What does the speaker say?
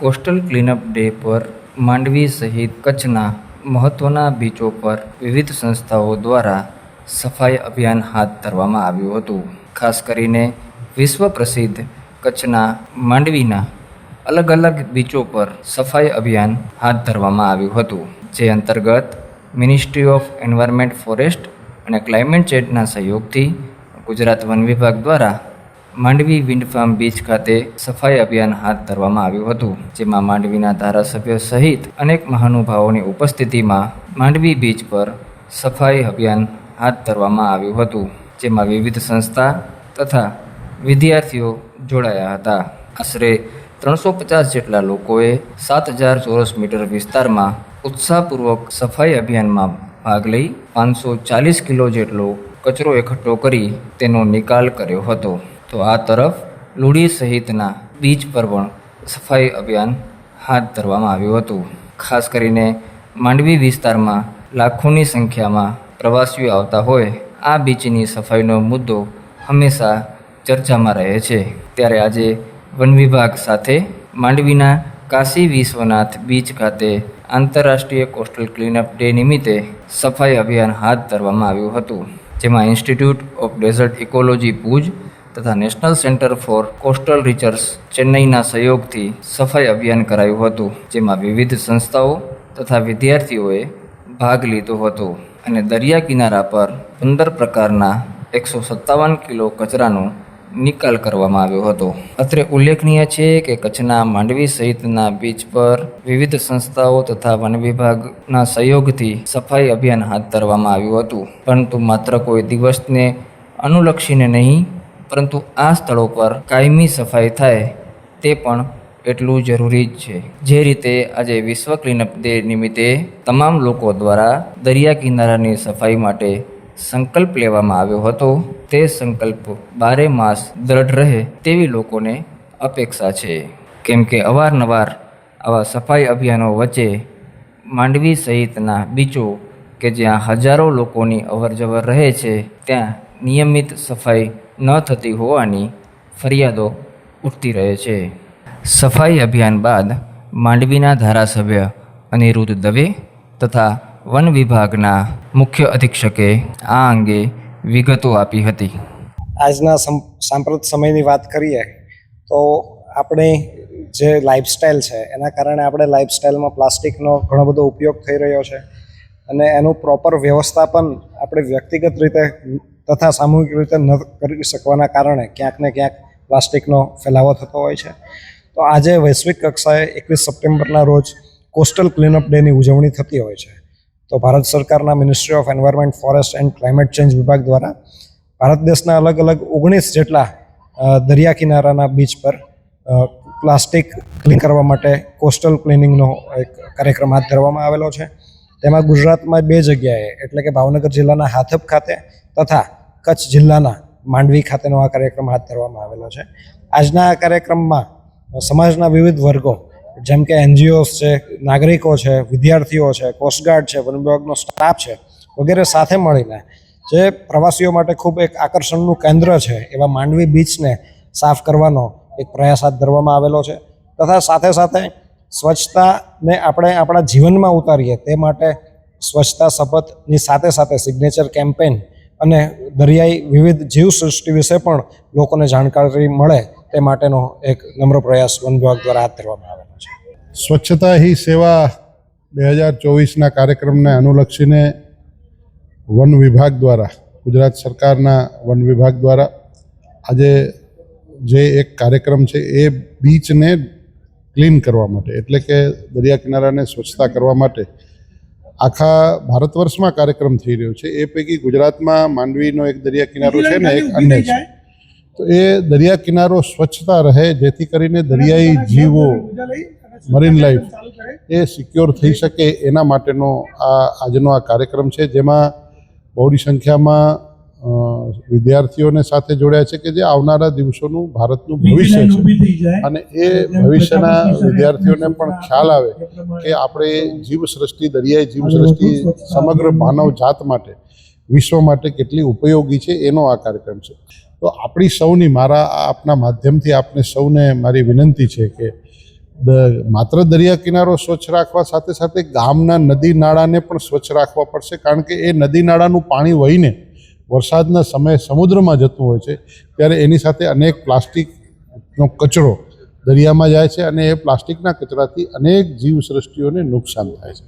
Coastal clean-up day પર માંડવી સહિત કચ્છના મહત્ત્વના બીચો પર વિવિધ સંસ્થાઓ દ્વારા સફાઈ અભિયાન હાથ ધરવામાં આવ્યું હતું. ખાસ કરીને વિશ્વ પ્રસિદ્ધ કચ્છના માંડવીના અલગ અલગ બીચો પર સફાઈ અભિયાન હાથ ધરવામાં આવ્યું હતું, જે અંતર્ગત મિનિસ્ટ્રી ઓફ એન્વાયરમેન્ટ ફોરેસ્ટ અને ક્લાઇમેટ ચેન્જના સહયોગથી ગુજરાત વન વિભાગ દ્વારા માંડવી વિન્ડ ફાર્મ બીચ ખાતે સફાઈ અભિયાન હાથ ધરવામાં આવ્યું હતું, જેમાં માંડવીના ધારાસભ્યો સહિત અનેક મહાનુભાવોની ઉપસ્થિતિમાં માંડવી બીચ પર સફાઈ અભિયાન હાથ ધરવામાં આવ્યું હતું, જેમાં વિવિધ સંસ્થા તથા વિદ્યાર્થીઓ જોડાયા હતા. આશરે ત્રણસો પચાસ જેટલા લોકોએ સાત હજાર ચોરસ મીટર વિસ્તારમાં ઉત્સાહપૂર્વક સફાઈ અભિયાનમાં ભાગ લઈ પાંચસો ચાલીસ કિલો જેટલો કચરો એકઠો કરી તેનો નિકાલ કર્યો હતો. તો આ તરફ લુડી સહિતના બીચ પર પણ સફાઈ અભિયાન હાથ ધરવામાં આવ્યું હતું. ખાસ કરીને માંડવી વિસ્તારમાં લાખોની સંખ્યામાં પ્રવાસીઓ આવતા હોય, આ બીચની સફાઈનો મુદ્દો હંમેશા ચર્ચામાં રહે છે. ત્યારે આજે વન વિભાગ સાથે માંડવીના કાશી વિશ્વનાથ બીચ ખાતે આંતરરાષ્ટ્રીય કોસ્ટલ ક્લીનઅપ ડે નિમિત્તે સફાઈ અભિયાન હાથ ધરવામાં આવ્યું હતું. જેમાં institute of desert ecology Bhuj તથા national centre for coastal research ચેન્નઈના સહયોગથી સફાઈ અભિયાન કરાયું હતું, જેમાં વિવિધ સંસ્થાઓ તથા વિદ્યાર્થીઓએ ભાગ લીધો હતો અને દરિયા કિનારા પર પંદર પ્રકારના એકસો સત્તાવન કિલો કચરાનો નિકાલ કરવામાં આવ્યો હતો. અત્રે ઉલ્લેખનીય છે કે કચ્છના માંડવી સહિતના બીચ પર વિવિધ સંસ્થાઓ તથા વન વિભાગના સહયોગથી સફાઈ અભિયાન હાથ ધરવામાં આવ્યું હતું. પરંતુ માત્ર કોઈ દિવસને અનુલક્ષીને નહીં પરંતુ આ સ્થળો પર કાયમી સફાઈ થાય તે પણ એટલું જરૂરી જ છે. જે રીતે આજે વિશ્વ ક્લીનઅપ ડે નિમિત્તે તમામ લોકો દ્વારા દરિયા કિનારાની સફાઈ માટે સંકલ્પ લેવામાં આવ્યો હતો. તે સંકલ્પ બારે માસ દ્રઢ રહે તેવી લોકોને અપેક્ષા છે. કેમ કે અવારનવાર આવા સફાઈ અભિયાનો વચ્ચે માંડવી સહિતના બીચો કે જ્યાં હજારો લોકોની અવરજવર રહે છે, ત્યાં નિયમિત સફાઈ ન થતી હોવાની ફરિયાદો ઉઠતી રહે છે. સફાઈ અભિયાન બાદ માંડવીના ધારાસભ્ય અનિરુદ્ધ દવે તથા વન વિભાગના મુખ્ય અધિક્ષકે આ અંગે વિગતો આપી હતી. આજના સાંપ્રત સમયની વાત કરીએ તો આપણે જે લાઇફસ્ટાઈલ છે, એના કારણે આપણે લાઇફસ્ટાઈલમાં પ્લાસ્ટિકનો ઘણો બધો ઉપયોગ થઈ રહ્યો છે અને એનું પ્રોપર વ્યવસ્થાપન આપણે વ્યક્તિગત રીતે તથા સામૂહિક રીતે ન કરી શકવાના કારણે ક્યાંક ને ક્યાંક પ્લાસ્ટિકનો ફેલાવો થતો હોય છે. તો આજે વૈશ્વિક કક્ષાએ એકવીસ સપ્ટેમ્બરના રોજ કોસ્ટલ ક્લીનઅપ ડેની ઉજવણી થતી હોય છે. તો ભારત સરકારના ministry of environment forest and climate change વિભાગ દ્વારા ભારત દેશના અલગ અલગ ઓગણીસ જેટલા દરિયા કિનારાના બીચ પર પ્લાસ્ટિક ક્લીન કરવા માટે કોસ્ટલ ક્લિનિંગનો એક કાર્યક્રમ હાથ ધરવામાં આવેલો છે. તેમાં ગુજરાતમાં બે જગ્યાએ, એટલે કે ભાવનગર જિલ્લાના હાથપ ખાતે તથા કચ્છ જિલ્લાના માંડવી ખાતેનો આ કાર્યક્રમ હાથ ધરવામાં આવેલો છે. આજના આ કાર્યક્રમમાં સમાજના વિવિધ વર્ગો, જેમ કે એનજીઓસ છે, નાગરિકો છે, વિદ્યાર્થીઓ છે કોસ્ટગાર્ડ છે, વન વિભાગનો સ્ટાફ છે, વગેરે સાથે મળીને જે પ્રવાસીઓ માટે ખૂબ એક આકર્ષણનું કેન્દ્ર છે, એવા માંડવી બીચને સાફ કરવાનો એક પ્રયાસ હાથ ધરવામાં આવેલો છે. તથા સાથે સાથે સ્વચ્છતાને આપણે આપણા જીવનમાં ઉતારીએ તે માટે સ્વચ્છતા શપથની સાથે સાથે સિગ્નેચર કેમ્પેન અને દરિયાઈ વિવિધ જીવસૃષ્ટિ વિશે પણ લોકોને જાણકારી મળે તે માટેનો એક નમ્ર પ્રયાસ વન વિભાગ દ્વારા હાથ ધરવામાં આવેલો છે. સ્વચ્છતા હી સેવા બે હજાર ચોવીસના કાર્યક્રમને અનુલક્ષીને વન વિભાગ દ્વારા, ગુજરાત સરકારના વન વિભાગ દ્વારા આજે જે એક કાર્યક્રમ છે એ બીચને ક્લીન કરવા માટે, એટલે કે દરિયા કિનારાને સ્વચ્છતા કરવા માટે આખા ભારત વર્ષમાં કાર્યક્રમ થઈ રહ્યો છે. એ પૈકી ગુજરાતમાં માંડવીનો એક દરિયા કિનારો છે ને, એક અન્ય છે. તો એ દરિયા કિનારો સ્વચ્છતા રહે, જેથી કરીને દરિયાઈ જીવો મરીન લાઈફ એ સિક્યોર થઈ શકે એના માટેનો આ આજનો આ કાર્યક્રમ છે, જેમાં બહોળી સંખ્યામાં વિદ્યાર્થીઓને સાથે જોડ્યા છે કે જે આવનારા દિવસોનું ભારતનું ભવિષ્ય છે. અને એ ભવિષ્યના વિદ્યાર્થીઓને પણ ખ્યાલ આવે કે આપણે જીવસૃષ્ટિ દરિયાઈ જીવસૃષ્ટિ સમગ્ર માનવ જાત માટે વિશ્વ માટે કેટલી ઉપયોગી છે એનો આ કાર્યક્રમ છે. તો આપણી સૌની મારા આપના માધ્યમથી આપને સૌને મારી વિનંતી છે કે માત્ર દરિયા કિનારો સ્વચ્છ રાખવા સાથે સાથે ગામના નદી નાળાને પણ સ્વચ્છ રાખવા પડશે કારણ કે એ નદી નાળાનું પાણી વહીને વરસાદના સમયે સમુદ્રમાં જતું હોય છે, ત્યારે એની સાથે અનેક પ્લાસ્ટિકનો કચરો દરિયામાં જાય છે અને એ પ્લાસ્ટિકના કચરાથી અનેક જીવસૃષ્ટિઓને નુકસાન થાય છે.